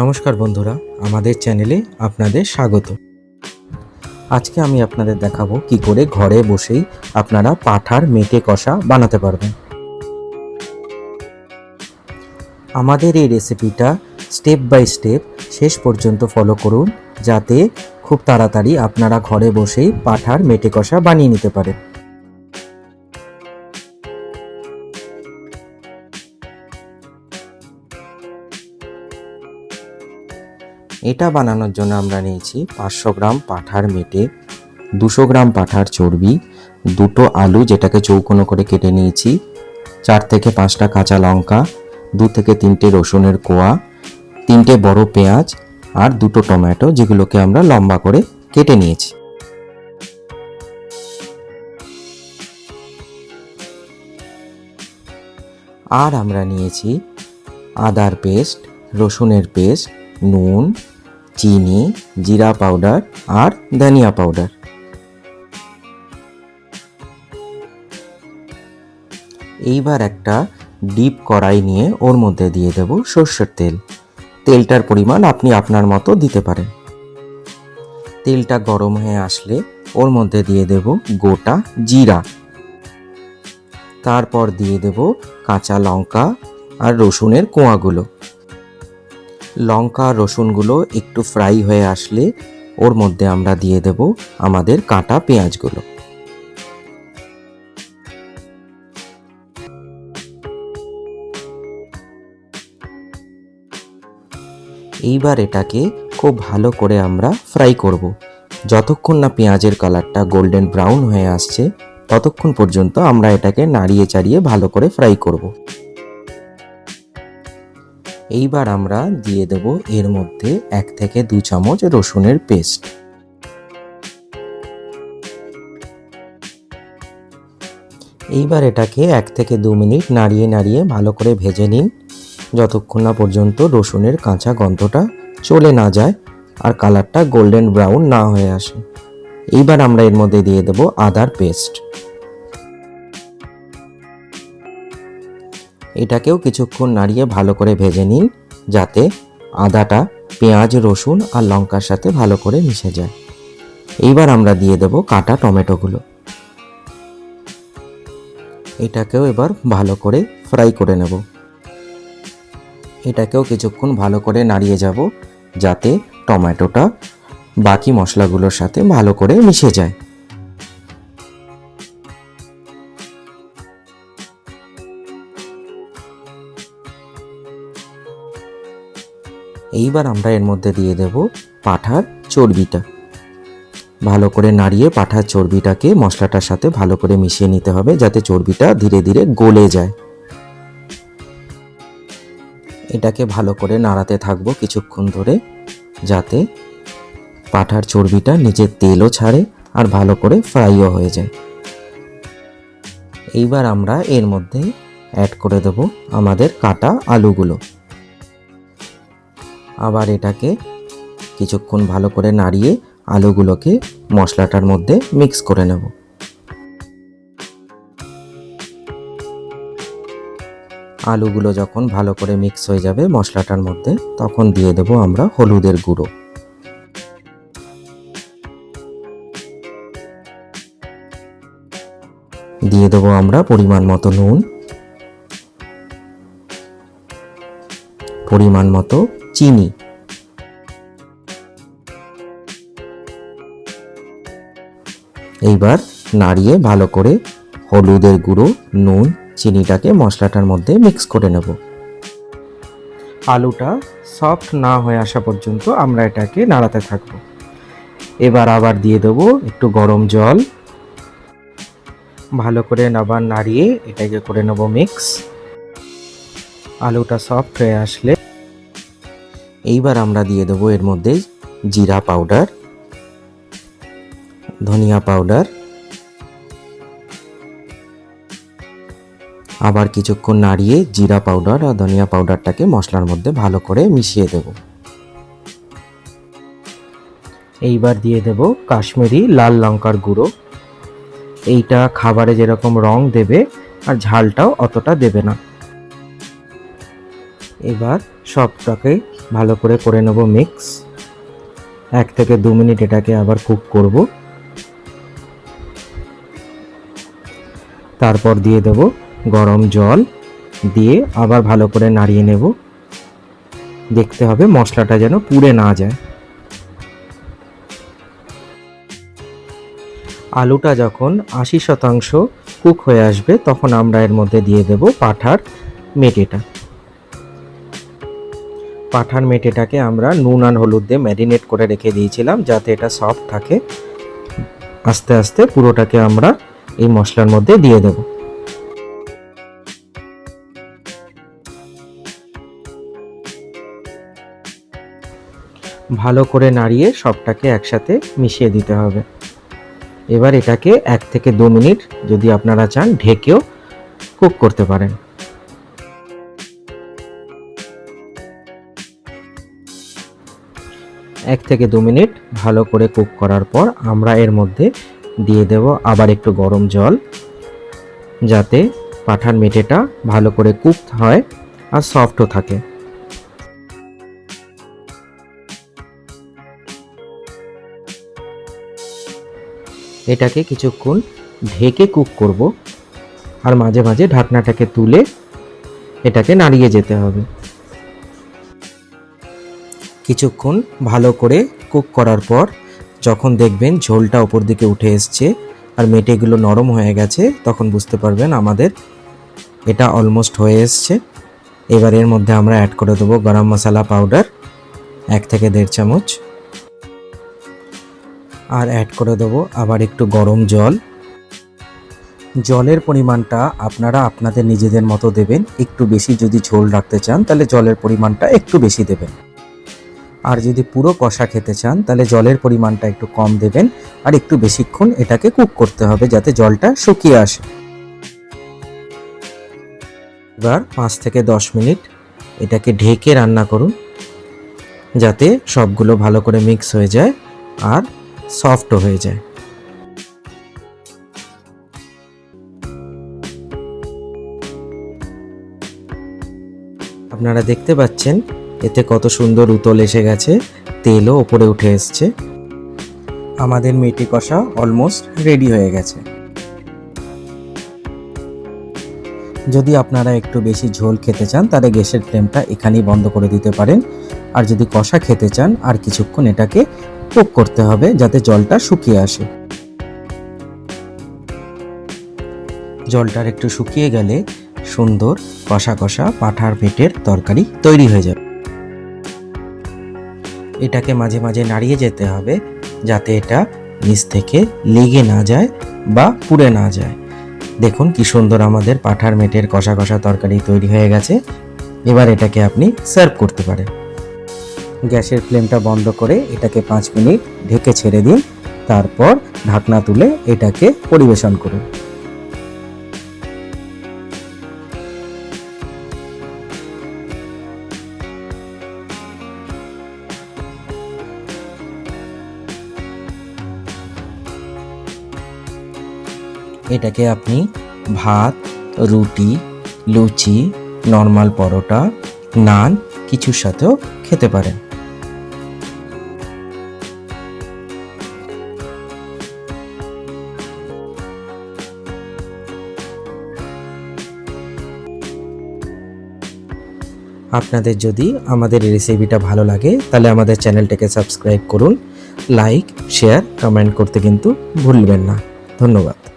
নমস্কার বন্ধুরা, আমাদের চ্যানেলে আপনাদের স্বাগত। আজকে আমি আপনাদের দেখাবো কি করে ঘরে বসেই আপনারা পাঠার মেটে কষা বানাতে পারবেন। আমাদের এই রেসিপিটা স্টেপ বাই স্টেপ শেষ পর্যন্ত ফলো করুন, যাতে খুব তাড়াতাড়ি আপনারা ঘরে বসেই পাঠার মেটে কষা বানিয়ে নিতে পারেন। এটা বানানোর জন্য আমরা নিয়েছি পাঁচশো গ্রাম পাঠার মেটে, দুশো গ্রাম পাঠার চর্বি, দুটো আলু যেটাকে চৌকোনো করে কেটে নিয়েছি, চার থেকে পাঁচটা কাঁচা লঙ্কা, দু থেকে তিনটে রসুনের কোয়া, তিনটে বড় পেঁয়াজ আর দুটো টমেটো যেগুলোকে আমরা লম্বা করে কেটে নিয়েছি। আর আমরা নিয়েছি আদার পেস্ট, রসুনের পেস্ট, নুন চিনি, জিরা পাউডার আর ধনিয়া পাউডার। এইবার একটা ডিপ কড়াই নিয়ে ওর মধ্যে দিয়ে দেব সর্ষের তেল। তেলটার পরিমাণ আপনি আপনার মতো দিতে পারেন। তেলটা গরম হয়ে আসলে ওর মধ্যে দিয়ে দেব গোটা জিরা। তারপর দিয়ে দেব কাঁচা লঙ্কা আর রসুনের কোয়াগুলো। লঙ্কা, রসুনগুলো একটু ফ্রাই হয়ে আসলে ওর মধ্যে আমরা দিয়ে দেব আমাদের কাটা পেঁয়াজগুলো। এইবার এটাকে খুব ভালো করে আমরা ফ্রাই করব। যতক্ষণ না পেঁয়াজের কালারটা গোল্ডেন ব্রাউন হয়ে আসছে, ততক্ষণ পর্যন্ত আমরা এটাকে নাড়িয়ে চাড়িয়ে ভালো করে ফ্রাই করব। এইবার আমরা দিয়ে দেব এর মধ্যে এক থেকে দু চামচ রসুনের পেস্ট। এইবার এটাকে এক থেকে দু মিনিট নাড়িয়ে নাড়িয়ে ভালো করে ভেজে নিন। যতক্ষণ না পর্যন্ত রসুনের কাঁচা গন্ধটা চলে না যায় আর কালারটা গোল্ডেন ব্রাউন না হয়ে আসে। এইবার আমরা এর মধ্যে দিয়ে দেব আদার পেস্ট। এটাকেও কিছুক্ষণ নাড়িয়ে ভালো করে ভেজে নিন, যাতে আদাটা, পেঁয়াজ, রসুন আর লঙ্কার সাথে ভালো করে মিশে যায়। এইবার আমরা দিয়ে দেব কাটা টমেটোগুলো। এটাকেও এবার ভালো করে ফ্রাই করে নেব। এটাকেও কিছুক্ষণ ভালো করে নাড়িয়ে যাব, যাতে টমেটোটা বাকি মশলাগুলোর সাথে ভালো করে মিশে যায়। এইবার আমরা এর মধ্যে দিয়ে দেব পাঠার চর্বিটা। ভালো করে নাড়িয়ে পাঠার চর্বিটাকে মশলাটার সাথে ভালো করে মিশিয়ে নিতে হবে যাতে চর্বিটা ধীরে ধীরে গলে যায়। এটাকে ভালো করে নাড়াতে থাকব কিছুক্ষণ ধরে যাতে পাঠার চর্বিটা নিজের তেলও ছাড়ে আর ভালো করে ফ্রাইও হয়ে যায়। এইবার আমরা এর মধ্যে অ্যাড করে দেব আমাদের কাটা আলুগুলো। আবার এটাকে কিছুক্ষণ ভালো করে নাড়িয়ে আলুগুলোকে মশলাটার মধ্যে মিক্স করে নেব। আলুগুলো যখন ভালো করে মিক্স হয়ে যাবে মশলাটার মধ্যে, তখন দিয়ে দেব আমরা হলুদের গুঁড়ো। দিয়ে দেবো আমরা পরিমাণ মতো নুন। পরিমাণ মতো চিনি। এইবার নাড়িয়ে ভালো করে হলুদের গুঁড়ো, নুন, চিনিটাকে মশলাটার মধ্যে মিক্স করে নেব। আলুটা সফট না হয়ে আসা পর্যন্ত আমরা এটাকে নাড়াতে থাকব। এবার আবার দিয়ে দেবো একটু গরম জল। ভালো করে আবার নাড়িয়ে এটাকে করে নেব মিক্স। আলুটা সফট হয়ে আসলে এইবার আমরা দিয়ে দেবো এর মধ্যে জিরা পাউডার ধনিয়া পাউডার আবার কিছুক্ষণ নাড়িয়ে জিরা পাউডার আর ধনিয়া পাউডারটাকে মশলার মধ্যে ভালো করে মিশিয়ে দেব। এইবার দিয়ে দেব কাশ্মীরি লাল লঙ্কার গুঁড়ো। এইটা খাবারে যেরকম রং দেবে আর ঝালটাও অতটা দেবে না। এবার সবটাকে ভালো করে করে নেব মিক্স এক থেকে দু মিনিট এটাকে আবার কুক করব। তারপর দিয়ে দেব গরম জল। দিয়ে আবার ভালো করে নাড়িয়ে নেব। দেখতে হবে মশলাটা যেন পুড়ে না যায়। আলুটা যখন আশি শতাংশ কুক হয়ে আসবে, তখন আমরা এর মধ্যে দিয়ে দেব পাঠার মেটেটা। পাঠার মেটেটাকে আমরা নুন আর হলুদ দিয়ে ম্যারিনেট করে রেখে দিয়েছিলাম যাতে এটা সফট থাকে। আস্তে আস্তে পুরোটাকে আমরা এই মশলার মধ্যে দিয়ে দেব। ভালো করে নাড়িয়ে সবটাকে একসাথে মিশিয়ে দিতে হবে। এবার এটাকে এক থেকে দু মিনিট যদি আপনারা চান ঢেকেও কুক করতে পারেন। এক থেকে দু মিনিট ভালো করে কুক করার পর আমরা এর মধ্যে দিয়ে দেব আবার একটু গরম জল, যাতে পাঠান মেটেটা ভালো করে কুক হয় আর সফটও থাকে। এটাকে কিছুক্ষণ ঢেকে কুক করব, আর মাঝে মাঝে ঢাকনাটাকে তুলে এটাকে নাড়িয়ে যেতে হবে। কিছুক্ষণ ভালো করে কুক করার পর যখন দেখবেন ঝোলটা ওপর দিকে উঠে এসছে আর মেটেগুলো নরম হয়ে গেছে, তখন বুঝতে পারবেন আমাদের এটা অলমোস্ট হয়ে এসছে। এবার এর মধ্যে আমরা অ্যাড করে দেবো গরম মশলা পাউডার এক থেকে দেড় চামচ। আর অ্যাড করে দেবো আবার একটু গরম জল। জলের পরিমাণটা আপনারা আপনাদের নিজেদের মতো দেবেন, একটু বেশি যদি ঝোল রাখতে চান, তাহলে জলের পরিমাণটা একটু বেশি দেবেন। আর যদি পুরো কষা খেতে চান, তাহলে জলের পরিমাণটা একটু কম দেবেন আর একটু বেশিক্ষণ এটাকে কুক করতে হবে যাতে জলটা শুকিয়ে আসে। এবার পাঁচ থেকে দশ মিনিট এটাকে ঢেকে রান্না করুন, যাতে সবগুলো ভালো করে মিক্স হয়ে যায় আর সফটও হয়ে যায়। আপনারা দেখতে পাচ্ছেন এতে কত সুন্দর উতল এসে গেছে, তেলও ওপরে উঠে এসছে। আমাদের মেটি কষা অলমোস্ট রেডি হয়ে গেছে। যদি আপনারা একটু বেশি ঝোল খেতে চান, তাহলে গ্যাসের ফ্লেমটা এখানেই বন্ধ করে দিতে পারেন। আর যদি কষা খেতে চান, আর কিছুক্ষণ এটাকে কুক করতে হবে, যাতে জলটা শুকিয়ে আসে। জলটার একটু শুকিয়ে গেলে সুন্দর কষা কষা পাঠার পেটের তরকারি তৈরি হয়ে যাবে। এটাকে মাঝে মাঝে নাড়িয়ে যেতে হবে যাতে এটা নিচ থেকে লেগে না যায় বা পুড়ে না যায়। দেখুন কি সুন্দর আমাদের পাঠার মেটের কষা কষা তরকারি তৈরি হয়ে গেছে। এবার এটাকে আপনি সার্ভ করতে পারেন। গ্যাসের ফ্লেমটা বন্ধ করে এটাকে পাঁচ মিনিট ঢেকে ছেড়ে দিন। তারপর ঢাকনা তুলে এটাকে পরিবেশন করুন। এটাকে আপনি ভাত, রুটি, লুচি নর্মাল পরোটা, নান কিছুর সাথেও খেতে পারেন। আপনাদের যদি আমাদের রেসিপিটা ভালো লাগে, তাহলে আমাদের চ্যানেলটাকে সাবস্ক্রাইব করুন লাইক শেয়ার কমেন্ট করতে কিন্তু ভুলবেন না। ধন্যবাদ।